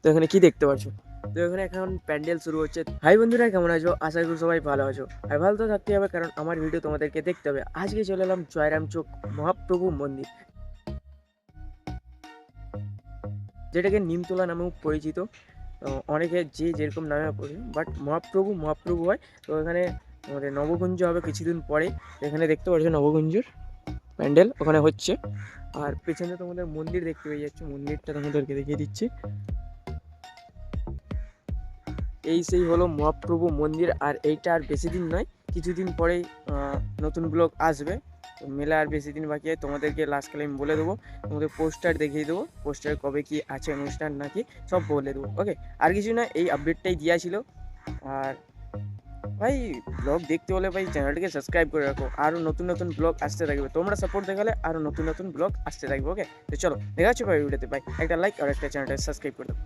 তো এখানে কি দেখতে পাচ্ছ? তো এখানে এখন প্যান্ডেল শুরু হচ্ছে। হাই বন্ধুরা, কেমন আছো? আশা করি সবাই ভালো আছো। আর ভালো তো থাকতে হবে, কারণ আমার ভিডিও তোমাদেরকে দেখতে হবে। আজকে চলে এলাম জয়রাম চোখ মহাপ্রভু মন্দির, যেটাকে নিমতলা নামেও পরিচিত। অনেকে যে যেরকম নামে পরিচিত বাট মহাপ্রভু মহাপ্রভু হয়। তো এখানে আমাদের নবকুঞ্জ হবে কিছুদিন পরে। এখানে দেখতে পাচ্ছ নবকুঞ্জর প্যান্ডেল, ওখানে হচ্ছে। আর পেছনে তোমাদের মন্দির দেখতে পেয়ে যাচ্ছে। মন্দিরটা তোমাদেরকে দেখিয়ে দিচ্ছি। এই সেই হলো মহাপ্রভু মন্দির আর এইটা আর বেশি দিন নয়, কিছুদিন পরেই নতুন ব্লগ আসবে। মেলা আর বেশি দিন বাকি তোমাদেরকে লাস্ট কালে আমি বলে দেবো। তোমাদের পোস্টার দেখিয়ে দেবো পোস্টার কবে কি আছে, অনুষ্ঠান নাকি, সব বলে দেবো ওকে আর কিছু না, এই আপডেটটাই দেওয়া ছিল। আর ভাই ব্লগ দেখতে হলে ভাই চ্যানেলটিকে সাবস্ক্রাইব করে রাখো। আরও নতুন নতুন ব্লগ আসতে থাকবে। তোমরা সাপোর্ট দেখালে আরও নতুন নতুন ব্লগ আসতে থাকবে ওকে তো চলো, দেখা হচ্ছে ভাই ভিডিওতে ভাই একটা লাইক আর একটা চ্যানেলটা সাবস্ক্রাইব করে দেবো